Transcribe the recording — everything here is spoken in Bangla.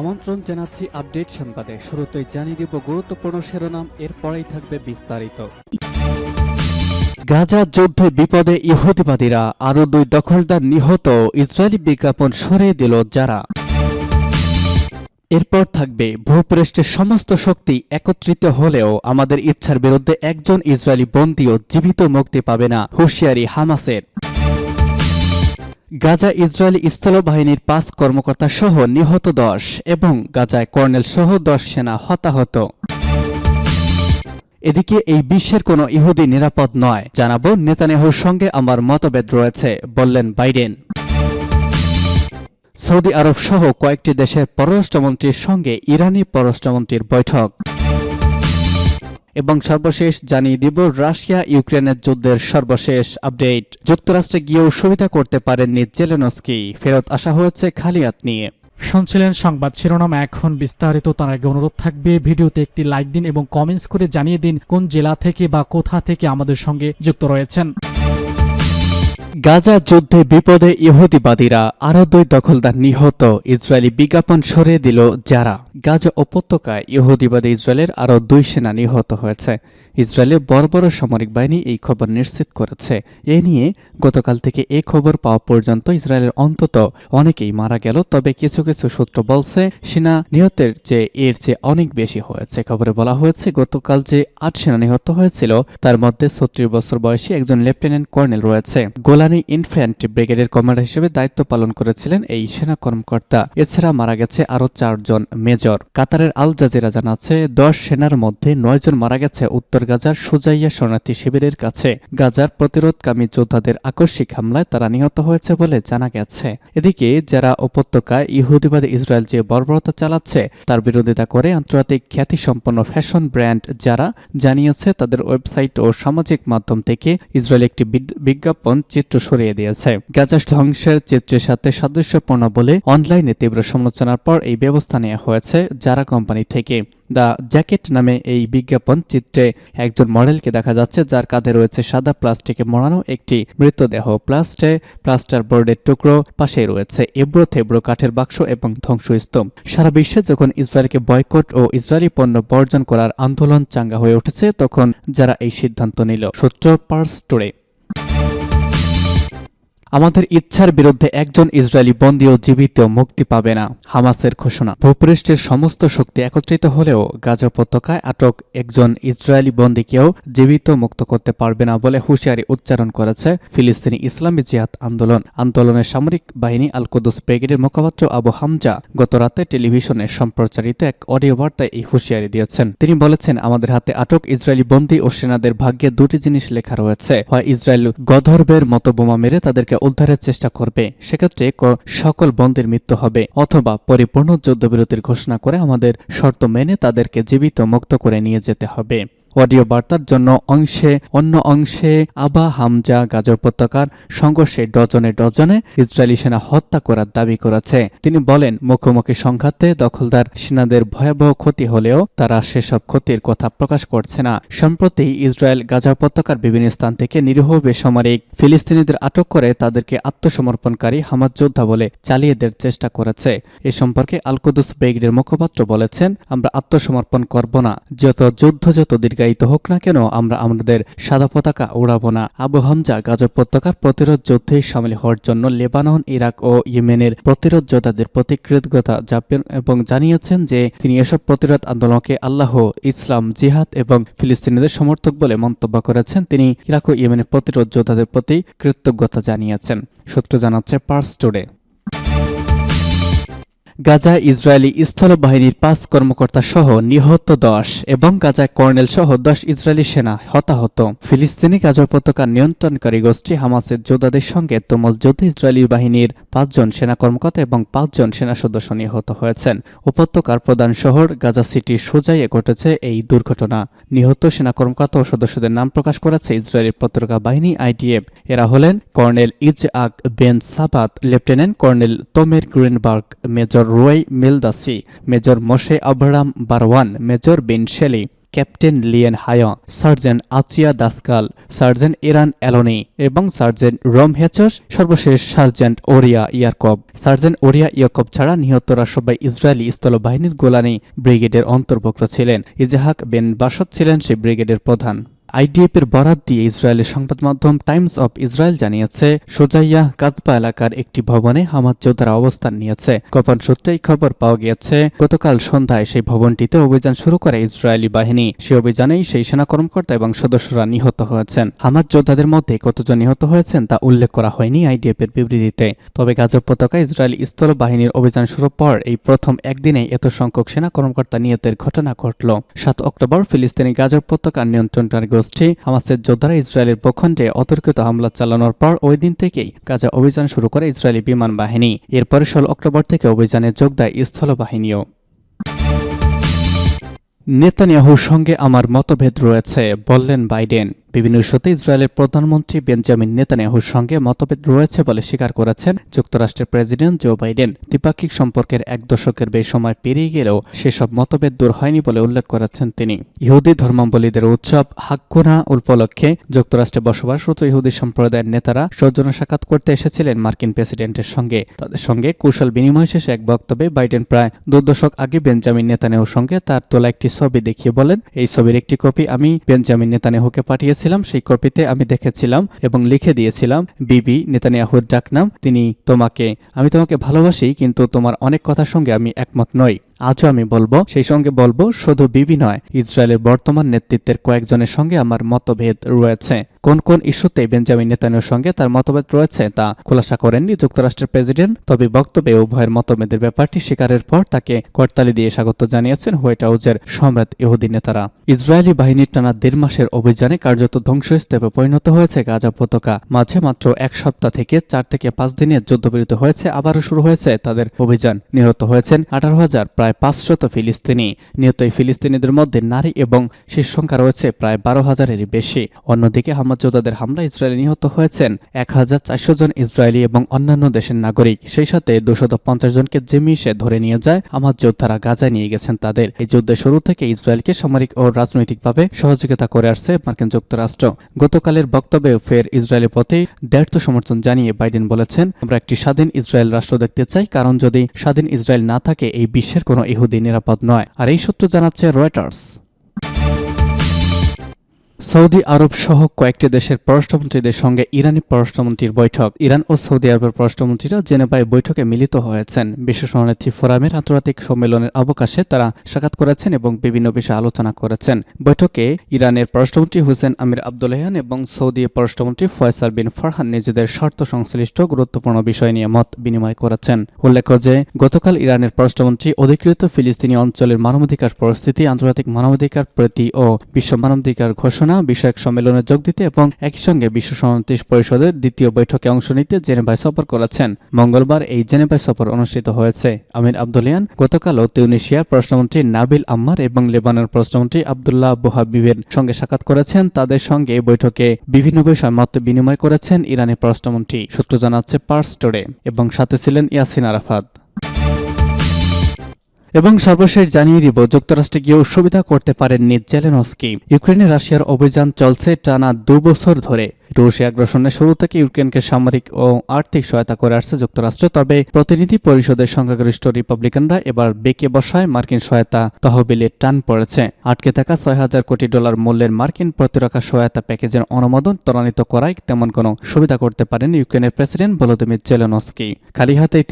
আমন্ত্রণ জানাচ্ছি আপডেট সংবাদে। শুরুতেই জানিয়ে দিব গুরুত্বপূর্ণ শিরোনাম, এরপরেই থাকবে বিস্তারিত। গাজা যুদ্ধে বিপদে ইহুদিবাদীরা, আরও দুই দখলদার নিহত, ইসরায়েলি বিজ্ঞাপন সরিয়ে দিল যারা। এরপর থাকবে, ভূপৃষ্ঠের সমস্ত শক্তি একত্রিত হলেও আমাদের ইচ্ছার বিরুদ্ধে একজন ইসরায়েলি বন্দীও জীবিত মুক্তি পাবে না, হুঁশিয়ারি হামাসের। গাজা ইসরায়েলি স্থলবাহিনীর পাঁচ কর্মকর্তা সহ নিহত দশ এবং গাজায় কর্নেল সহ দশ সেনা হতাহত। এদিকে এই বিশ্বের কোনো ইহুদি নিরাপদ নয়। জানাব নেতানিয়াহুর সঙ্গে আমার মতভেদ রয়েছে, বললেন বাইডেন। সৌদি আরব সহ কয়েকটি দেশের পররাষ্ট্রমন্ত্রীর সঙ্গে ইরানি পররাষ্ট্রমন্ত্রীর বৈঠক। এবং সর্বশেষ জানিয়ে দিব, রাশিয়া ইউক্রেনের যুদ্ধের সর্বশেষ আপডেট। যুক্তরাষ্ট্রে গিয়েও সুবিধা করতে পারেননি জেলেনস্কি। ফেরত আসা হয়েছে খালিয়াত নিয়ে। শুনছিলেন সংবাদ শিরোনাম, এখন বিস্তারিত, তার আগে অনুরোধ থাকবে, ভিডিওতে একটি লাইক দিন এবং কমেন্টস করে জানিয়ে দিন কোন জেলা থেকে বা কোথা থেকে আমাদের সঙ্গে যুক্ত রয়েছেন। গাজা যুদ্ধে বিপদে ইহুদিবাদীরা আরও দুই দখলদার নিহত ইসরায়েলি বিজ্ঞাপন সরিয়ে দিল যারা। গাজা উপত্যকায় ইহুদিবাদী ইসরায়েলের আরও দুই সেনা নিহত হয়েছে। ইসরায়েলের বড় বড় সামরিক বাহিনী এই খবর নিশ্চিত করেছে। এ নিয়ে গতকাল থেকে এ খবর পাওয়া পর্যন্ত ইসরায়েলের অন্তত অনেকেই মারা গেল, তবে কিছু কিছু সূত্র বলছে সেনা নিহতের যে এর চেয়ে অনেক বেশি হয়েছে। খবরে বলা হয়েছে, গতকাল যে আট সেনা নিহত হয়েছিল, তার মধ্যে ছত্রিশ বছর বয়সী একজন লেফটেন্যান্ট কর্নেল রয়েছে। গোলানি ইনফ্যান্ট্রি ব্রিগেডের কমান্ডার হিসেবে দায়িত্ব পালন করেছিলেন এই সেনা কর্মকর্তা। এছাড়া মারা গেছে আরও চারজন মেজর। কাতারের আল জাজিরা জানাচ্ছে, দশ সেনার মধ্যে নয়জন মারা গেছে উত্তর গাজার সুজাইয়া শরণার্থী শিবিরের কাছে। গাজার প্রতিরোধকামী যোদ্ধাদের আকস্মিক হামলায় তারা নিহত হয়েছে বলে জানা গেছে। এদিকে যারা উপত্যকায় ইহুদিবাদী ইসরায়েল যে বর্বরতা চালাচ্ছে, তার বিরোধিতা করে আন্তর্জাতিক খ্যাতিসম্পন্ন ফ্যাশন ব্র্যান্ড যারা জানিয়েছে, তাদের ওয়েবসাইট ও সামাজিক মাধ্যম থেকে ইসরায়েল একটি বিজ্ঞাপন চিত্র সরিয়ে দিয়েছে। গাজা ধ্বংসের চিত্রের সাথে সাদৃশ্যপূর্ণ বলে অনলাইনে তীব্র সমালোচনার পর এই ব্যবস্থা নেওয়া হয়েছে যারা কোম্পানি থেকে। দ্য জ্যাকেট নামে এই বিজ্ঞাপন চিত্রে একজন মডেলকে দেখা যাচ্ছে যার কাঁধে রয়েছে সাদা প্লাস্টিকে মোড়ানো একটি মৃতদেহ। প্লাস্টে, প্লাস্টার বোর্ডের টুকরো পাশে রয়েছে এবড়ো থেবড়ো কাঠের বাক্স এবং ধ্বংসস্তূপ। সারা বিশ্বে যখন ইসরায়েলকে বয়কট ও ইসরায়েলি পণ্য বর্জন করার আন্দোলন চাঙ্গা হয়ে উঠেছে, তখন যারা এই সিদ্ধান্ত নিল, সূত্র পার্স টুডে। আমাদের ইচ্ছার বিরুদ্ধে একজন ইসরায়েলি বন্দীও জীবিত মুক্তি পাবে না, হামাসের ঘোষণা। ভূপৃষ্ঠের সমস্ত শক্তি একত্রিত হলেও গাজা উপত্যকায় আটক একজন ইসরায়েলি বন্দীকেও জীবিত মুক্ত করতে পারবে না বলে হুঁশিয়ারি উচ্চারণ করেছে ফিলিস্তিনি ইসলামী জিহাদ আন্দোলন। আন্দোলনের সামরিক বাহিনী আল কুদুস ব্রিগেডের মুখপাত্র আবু হামজা গত রাতে টেলিভিশনে সম্প্রচারিত এক অডিও বার্তায় এই হুঁশিয়ারি দিয়েছেন। তিনি বলেছেন, আমাদের হাতে আটক ইসরায়েলি বন্দী ও সেনাদের ভাগ্যে দুটি জিনিস লেখা রয়েছে। হয় ইসরায়েল গধর্বের মতো বোমা মেরে তাদেরকে উদ্ধারের চেষ্টা করবে, সেক্ষেত্রে সকল বন্দির মৃত্যু হবে। অথবা পরিপূর্ণ যুদ্ধবিরতির ঘোষণা করে আমাদের শর্ত মেনে তাদেরকে জীবিত মুক্ত করে নিয়ে যেতে হবে। অডিও বার্তার জন্য অংশে, অন্য অংশে আবা হামজা গাজা উপত্যকার সংঘর্ষে ডজনে ডজনে ইসরায়েলি সেনা হত্যা করার দাবি করেছে। তিনি বলেন, মুখোমুখি সংঘাতে দখলদার সেনাদের ভয়াবহ ক্ষতি হলেও তারা সেসব ক্ষতির কথা প্রকাশ করছে না। সম্প্রতি ইসরায়েল গাজা উপত্যকার বিভিন্ন স্থান থেকে নিরীহ বেসামরিক ফিলিস্তিনিদের আটক করে তাদেরকে আত্মসমর্পণকারী হামাজ যোদ্ধা বলে চালিয়ে দেওয়ার চেষ্টা করেছে। এ সম্পর্কে আলকুদুস ব্রিগেডের মুখপাত্র বলেছেন, আমরা আত্মসমর্পণ করব না। যত যুদ্ধ, যত দীর্ঘায়িত হোক না কেন, আমরা আমাদের সাদা পতাকা উড়াবো না। আবু হামজা গাজা উপত্যকার প্রতিরোধ যুদ্ধে সামিল হওয়ার জন্য লেবানন, ইরাক ও ইয়েমেনের প্রতিরোধ যোদ্ধাদের প্রতি কৃতজ্ঞতা জ্ঞাপন এবং জানিয়েছেন যে তিনি এসব প্রতিরোধ আন্দোলনকে আল্লাহ, ইসলাম, জিহাদ এবং ফিলিস্তিনিদের সমর্থক বলে মন্তব্য করেছেন। তিনি ইরাক ও ইয়েমেনের প্রতিরোধ যোদ্ধাদের প্রতি কৃতজ্ঞতা জানিয়েছেন। সূত্র জানাচ্ছে পার্স টুডে। গাজা ইসরায়েলি স্থলবাহিনীর পাঁচ কর্মকর্তা সহ নিহত দশ এবং গাজায় কর্নেল সহ দশ ইসরায়েলি সেনা হতাহত। ফিলিস্তিনি গাজা উপত্যকার নিয়ন্ত্রণকারী গোষ্ঠী হামাসের যোদ্ধাদের সঙ্গে তুমুল যুদ্ধে ইসরায়েলি বাহিনীর পাঁচজন সেনা কর্মকর্তা এবং পাঁচজন সেনা সদস্য নিহত হয়েছেন। উপত্যকার প্রধান শহর গাজা সিটির সোজাইয়ে ঘটেছে এই দুর্ঘটনা। নিহত সেনা কর্মকর্তা ও সদস্যদের নাম প্রকাশ করেছে ইসরায়েলের প্রতিরক্ষা বাহিনী আইডিএফ। এরা হলেন colonel Itzhak Ben Sabat, lieutenant colonel Tomer Greenberg, major Roei Meldasi, major Moshe Abraham Bar On, major Ben Shelly, captain Lian Hai sergeant Achia Daskal sergeant Eran Aloni এবং সার্জেন্ট রোম হেচস, সর্বশেষ সার্জেন্ট ওরিয়া ইয়াকব সার্জেন্ট ওরিয়া ইয়াকব ছাড়া নিহতরা সবাই ইসরায়েলি স্থলবাহিনীর গোলানি ব্রিগেডের অন্তর্ভুক্ত ছিলেন। ইজাহাক বেন বাসদ ছিলেন সেই ব্রিগেডের প্রধান। আইডিএফ এর বরাত দিয়ে ইসরায়েলের সংবাদ মাধ্যম টাইমস অব ইসরায়েল জানিয়েছে, সোজাইয়া কাজবা এলাকার একটি ভবনে হামাদ যোদ্ধারা অবস্থান নিয়েছে। গোপন সূত্রে খবর পাওয়া গিয়েছে, গতকাল সন্ধ্যায় সেই ভবনটিতে অভিযান শুরু করে ইসরায়েলি বাহিনী। সেই অভিযানেই সেই সেনা কর্মকর্তা এবং সদস্যরা নিহত হয়েছেন। হামাদ যোদ্ধাদের মধ্যে কতজন নিহত হয়েছেন তা উল্লেখ করা হয়নি আইডিএফ এর বিবৃতিতে। তবে গাজা পতাকা ইসরায়েলি স্থল বাহিনীর অভিযান শুরুর পর এই প্রথম একদিনে এত সংখ্যক সেনা কর্মকর্তা নিহতের ঘটনা ঘটল। সাত অক্টোবর ফিলিস্তিনি গাজার পতাকা নিয়ন্ত্রণকারী গোষ্ঠী হামাসের যোদ্ধারা ইসরায়েলের ভূখণ্ডে অতর্কিত হামলা চালানোর পর ওই দিন থেকেই গাজা অভিযান শুরু করে ইসরায়েলি বিমান বাহিনী। এরপরে ষোলো অক্টোবর থেকে অভিযানে যোগ দেয় স্থল বাহিনীও নেতানিয়াহুর সঙ্গে আমার মতভেদ রয়েছে, বললেন বাইডেন। বিভিন্ন ইস্যুতে ইসরায়েলের প্রধানমন্ত্রী বেঞ্জামিন নেতানিয়াহুর সঙ্গে মতভেদ রয়েছে বলে স্বীকার করেছেন যুক্তরাষ্ট্রের প্রেসিডেন্ট জো বাইডেন। দ্বিপাক্ষিক সম্পর্কের এক দশকের বেশি সময় পেরিয়ে গেলেও সেসব মতভেদ দূর হয়নি বলে উল্লেখ করেছেন তিনি। ইহুদি ধর্মাবলীদের উৎসব হাক্কুনা উপলক্ষে যুক্তরাষ্ট্রে বসবাসরত ইহুদি সম্প্রদায়ের নেতারা সৌজন্য সাক্ষাৎ করতে এসেছিলেন মার্কিন প্রেসিডেন্টের সঙ্গে। তাদের সঙ্গে কৌশল বিনিময় শেষে এক বক্তব্যে বাইডেন প্রায় দু দশক আগে বেঞ্জামিন নেতানিয়াহুর সঙ্গে তার তোলা একটি ছবি দেখিয়ে বলেন, এই ছবির একটি কপি আমি বেঞ্জামিন নেতানিয়াহুকে পাঠিয়েছিলাম সেই কপিতে আমি দেখেছিলাম এবং লিখে দিয়েছিলাম, বিবি নেতানিয়াহুর ডাকনাম, তিনি তোমাকে, আমি তোমাকে ভালোবাসি, কিন্তু তোমার অনেক কথার সঙ্গে আমি একমত নই। আজও আমি বলব, সেই সঙ্গে বলব, শুধু বিবি নয়, ইসরায়েলের বর্তমান নেতৃত্বের কয়েকজনের সঙ্গে আমার মতভেদ রয়েছে। কোন কোন ইস্যুতে বেঞ্জামিন নেতানিয়াহুর সঙ্গে তার মতভেদ রয়েছে তা খোলাসা করেননি যুক্তরাষ্ট্রের প্রেসিডেন্ট, তবে বক্তব্যে উভয়ের মতভেদের ব্যাপারটি স্বীকারের পর তাকে করতালি দিয়ে স্বাগত জানিয়েছেন হোয়াইট হাউসের সম্রাট ইহুদি নেতারা। ইসরায়েলি বাহিনীর টানা দেড় মাসের অভিযানে কার্যত ধ্বংসস্তূপে পরিণত হয়েছে গাজা পতাকা মাঝে মাত্র এক সপ্তাহ থেকে চার থেকে পাঁচ দিনের যুদ্ধবিরতি হয়েছে, আবারও শুরু হয়েছে তাদের অভিযান। নিহত হয়েছেন আঠারো হাজার, প্রায় পাঁচশত ফিলিস্তিনি। নিহত এই ফিলিস্তিনিদের মধ্যে নারী এবং শিশু সংখ্যা রয়েছে প্রায় বারো হাজারেরই বেশি। অন্যদিকে হামাজ যোদ্ধাদের হামলা ইসরায়েলে নিহত হয়েছেন এক হাজার চারশো জন ইসরায়েলি এবং অন্যান্য দেশের নাগরিক। সেই সাথে দুশত পঞ্চাশ জনকে জেমিসে ধরে নিয়ে যায় হামাজ যোদ্ধারা গাজায় নিয়ে গেছেন তাদের। এই যুদ্ধের শুরু থেকে ইসরায়েলকে সামরিক ও রাজনৈতিকভাবে সহযোগিতা করে আসছে মার্কিন যুক্তরাষ্ট্র। গতকালের বক্তব্যে ফের ইসরায়েলের প্রতি ব্যর্থ সমর্থন জানিয়ে বাইডেন বলেছেন, আমরা একটি স্বাধীন ইসরায়েল রাষ্ট্র দেখতে চাই। কারণ যদি স্বাধীন ইসরায়েল না থাকে, এই বিশ্বের কোনো ইহুদি নিরাপদ নয়। আর এই সূত্র জানাচ্ছে রয়টার্স সৌদি আরব সহ কয়েকটি দেশের পররাষ্ট্রমন্ত্রীদের সঙ্গে ইরানি পররাষ্ট্রমন্ত্রীর বৈঠক। ইরান ও সৌদি আরবের পররাষ্ট্রমন্ত্রীরা জেনেভায় বৈঠকে মিলিত হয়েছেন। বিশ্ব শরণার্থী ফোরামের আন্তর্জাতিক সম্মেলনের অবকাশে তারা সাক্ষাৎ করেছেন এবং বিভিন্ন বিষয়ে আলোচনা করেছেন। বৈঠকে ইরানের পররাষ্ট্রমন্ত্রী হুসেন আমির আবদুল্লাহান এবং সৌদি পররাষ্ট্রমন্ত্রী ফয়সাল বিন ফরহান নিজেদের স্বার্থ সংশ্লিষ্ট গুরুত্বপূর্ণ বিষয় নিয়ে মত বিনিময় করেছেন। উল্লেখ্য যে, গতকাল ইরানের পররাষ্ট্রমন্ত্রী অধিকৃত ফিলিস্তিনি অঞ্চলের মানবাধিকার পরিস্থিতি, আন্তর্জাতিক মানবাধিকার প্রতি ও বিশ্ব মানবাধিকার ঘোষণা বিষয়ক সম্মেলনে যোগ দিতে এবং একই সঙ্গে বিশ্ব সন্ত্রাস পরিষদের দ্বিতীয় বৈঠকে অংশ নিতে জেনেভায় সফর করেছেন। মঙ্গলবার এই জেনেভায় সফর অনুষ্ঠিত হয়েছে। আমির আবদুলিয়ান গতকালও তিউনিশিয়ার প্রশ্নমন্ত্রী নাবিল আম্মার এবং লেবানের প্রশ্নমন্ত্রী আবদুল্লাহ বুহাবিবের সঙ্গে সাক্ষাৎ করেছেন। তাদের সঙ্গে এই বৈঠকে বিভিন্ন বিষয় মত বিনিময় করেছেন ইরানি পররাষ্ট্রমন্ত্রী সূত্র জানাচ্ছে পার্স টোডে এবং সাথে ছিলেন ইয়াসিন আরাফাত। এবং সর্বশেষ জানিয়ে দিব, যুক্তরাষ্ট্রে গিয়েও সুবিধা করতে পারেননি জেলেনস্কি। ইউক্রেনে রাশিয়ার অভিযান চলছে টানা দু বছর ধরে। রুশিয়া আগ্রাসনের শুরু থেকে ইউক্রেনকে সামরিক ও আর্থিক সহায়তা করে আসছে যুক্তরাষ্ট্র, তবে প্রতিনিধি পরিষদের সংখ্যাগরিষ্ঠ রিপাবলিকানরা এবার বেঁকে বসায় মার্কিন সহায়তা তহবিলে টান পড়েছে। আটকে থাকা ছয় হাজার কোটি ডলার মূল্যের মার্কিন প্রতিরক্ষা সহায়তা প্যাকেজের অনুমোদন ত্বরান্বিত করায় তেমন কোনো সুবিধা করতে পারেন ইউক্রেনের প্রেসিডেন্ট ভলোদিমির জেলেনস্কি। খালি হাতেই তিনি